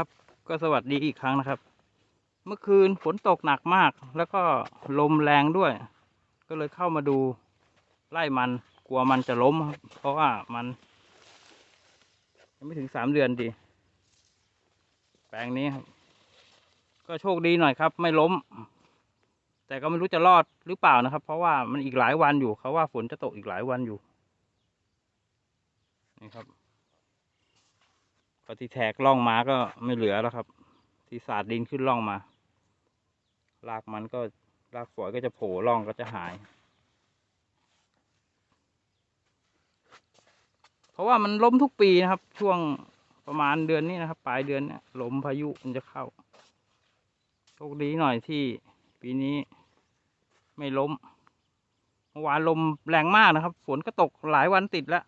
ครับ ก็สวัสดีอีกครั้งนะครับ เมื่อคืนฝนตกหนักมาก แล้วก็ลมแรงด้วย ก็เลยเข้ามาดูไล่มันกลัวมันจะล้ม เพราะว่ามัน ยังไม่ถึงสามเดือนดี แปลงนี้ครับ ก็โชคดีหน่อยครับ ไม่ล้ม แต่ก็ไม่รู้จะรอดหรือเปล่านะครับ เพราะว่ามันอีกหลายวันอยู่เขาว่าฝนจะตกอีกหลายวันอยู่นี่ครับ ก็ที่แทกล่องมาก็ไม่เหลือแล้วครับ ที่สาดดินขึ้นล่องมา รากมันก็รากฝอยก็จะโผล่ล่องก็จะหาย เพราะว่ามันล้มทุกปีนะครับ ช่วงประมาณเดือนนี้นะครับ ปลายเดือนเนี้ยลมพายุมันจะเข้าโชคดีหน่อยที่ปีนี้ไม่ล้มเมื่อวานลมแรงมากนะครับ ฝนก็ตกหลายวันติดแล้ว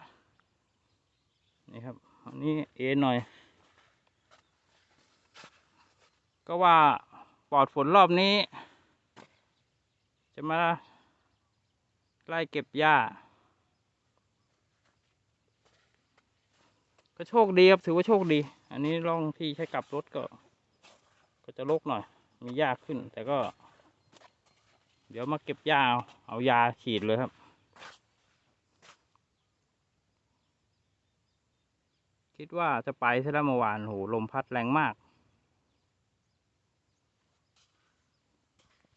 นี่ครับ อันนี้เอ็นหน่อย ก็ว่าปลอดฝนรอบนี้ จะมาไล่เก็บหญ้า ก็โชคดีครับ ถือว่าโชคดี อันนี้ร่องที่ใช้กลับรถก็ ก็จะลกหน่อย มีหญ้าขึ้น แต่ก็ เดี๋ยวมาเก็บหญ้าเอาเอายาฉีดเลยครับ คิดว่าจะไปใช่แล้วเมื่อวานโหลมพัดแรงมาก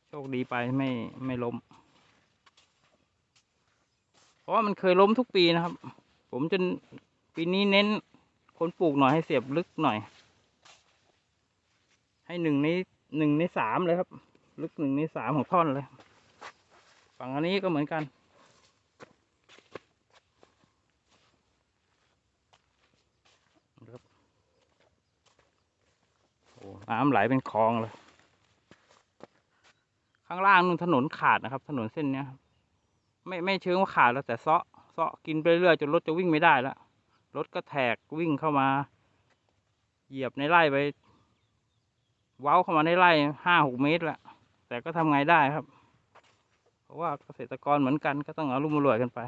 โชคดีไปไม่ไม่ล้ม เพราะว่ามันเคยล้มทุกปีนะครับ ผมจนปีนี้เน้นคนปลูกหน่อยให้เสียบลึกหน่อย ให้หนึ่งในหนึ่งในสามเลยครับ ลึกหนึ่งในสามของท่อนเลย ฝั่งอันนี้ก็เหมือนกัน โอ้ น้ำไหลเป็นคลองเลย ข้างล่างนู่นถนนขาดนะครับ ถนนเส้นเนี้ยไม่ไม่เชิงว่าขาดแล้วแต่เซาะเซาะกินไปเรื่อยจนรถจะวิ่งไม่ได้แล้วรถก็แทกวิ่งเข้ามา เหยียบในไร่ไป เว้าเข้ามาในไร่ห้าหกเมตรละแต่ก็ทำไงได้ครับ เพราะว่าเกษตรกรเหมือนกันก็ต้องเอารุ่มมารวยกันไป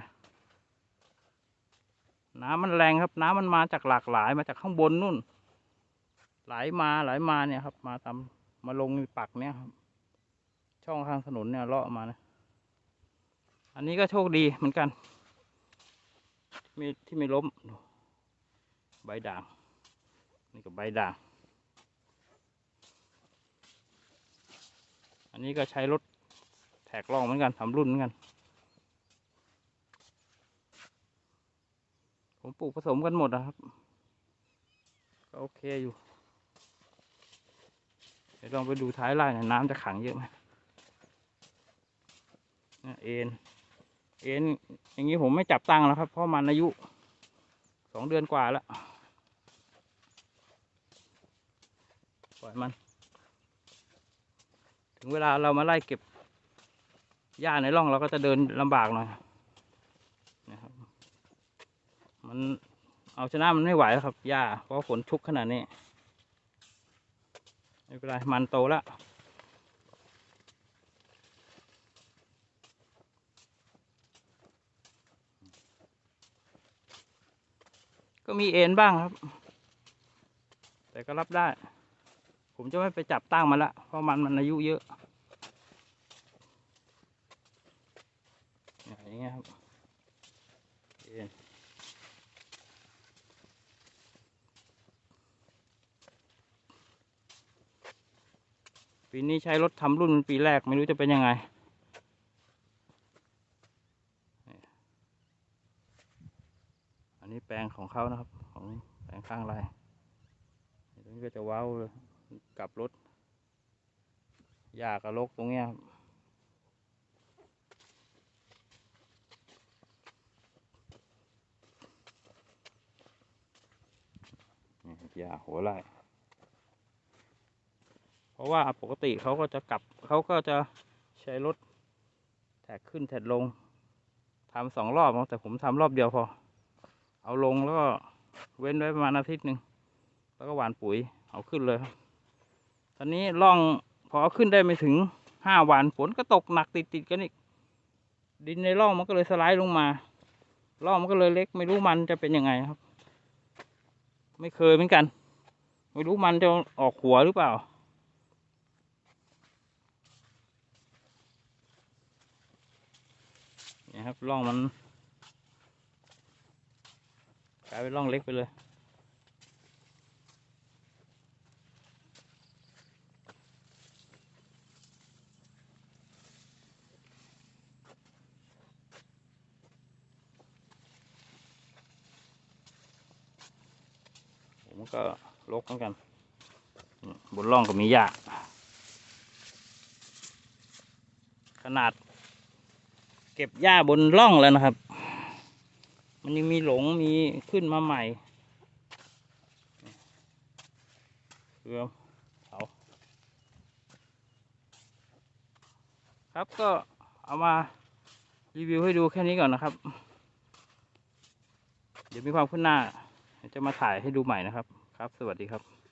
น้ำมันแรงครับ น้ำมันมาจากหลากหลายมาจากข้างบนนู่น ไหลมาไหลมาเนี่ยครับ มาตามมาลงในปักเนี่ยครับ ช่องข้างถนนเนี่ยเลาะมานะ อันนี้ก็โชคดีเหมือนกัน มีที่ไม่ล้ม ใบด่าง นี่ก็ใบด่าง อันนี้ก็ใช้รถแท็กล่องเหมือนกันทำรุ่นเหมือนกัน ผมปลูกผสมกันหมดนะครับ ก็โอเคอยู่ ดี๋ยวลองไปดูท้ายไร่น่อยน้ำจะขังเยอะไหมเนี่ยเอ็นเอ็นอย่างนี้ผมไม่จับตั้งแล้วครับ เพราะมันอายุสองเดือนกว่าแล้วปล่อยมัน ถึงเวลาเรามาไล่เก็บหญ้าในร่องเราก็จะเดินลำบากหน่อยนะครับ มันเอาชนะมันไม่ไหวแล้วครับหญ้าเพราะฝนชุกขนาดนี้ ไม่เป็นไร มันโตแล้วก็มีเอ็นบ้างครับ แต่ก็รับได้ ผมจะไม่ไปจับตั้งมันละ เพราะมันมันอายุเยอะ อย่างเงี้ยครับเอ็น ปีนี้ใช้รถทำรุ่นปีแรกไม่รู้จะเป็นยังไง อันนี้แปลงของเขานะครับ ของแปลงข้างไรตรงนี้ก็จะว้าเลยกลับรถหญ้ากับรกตรงเนี้ยครับนี่หญ้าหัวไร่ ราะว่าปกติเขาก็จะกลับเขาก็จะใช้รถแท็กขึ้นแท็กลงทำสองรอบแต่ผมทำรอบเดียวพอ เอาลงแล้วก็เว้นไว้ประมาณอาทิตย์หนึ่งแล้วก็หว่านปุ๋ยเอาขึ้นเลยครับตอนนี้ล่องพอเอาขึ้นได้ไม่ถึงห้าวันฝนก็ตกหนักติดติดกันอีกดินในร่องมันก็เลยสไลด์ลงมาร่องมันก็เลยเล็ก ไม่รู้มันจะเป็นยังไงครับ ไม่เคยเหมือนกัน ไม่รู้มันจะออกหัวหรือเปล่า นี่ยครับร่องมันกลายเป็นร่องเล็กไปเลยผมก็ลกเหมือนกัน บนร่องก็มีหญ้าขนาด เก็บหญ้าบนร่องแล้วนะครับ มันยังมีหลงมีขึ้นมาใหม่เรือเขาครับก็เอามารีวิวให้ดูแค่นี้ก่อนนะครับ เดี๋ยวมีความขึ้นหน้า จะมาถ่ายให้ดูใหม่นะครับ ครับ สวัสดีครับ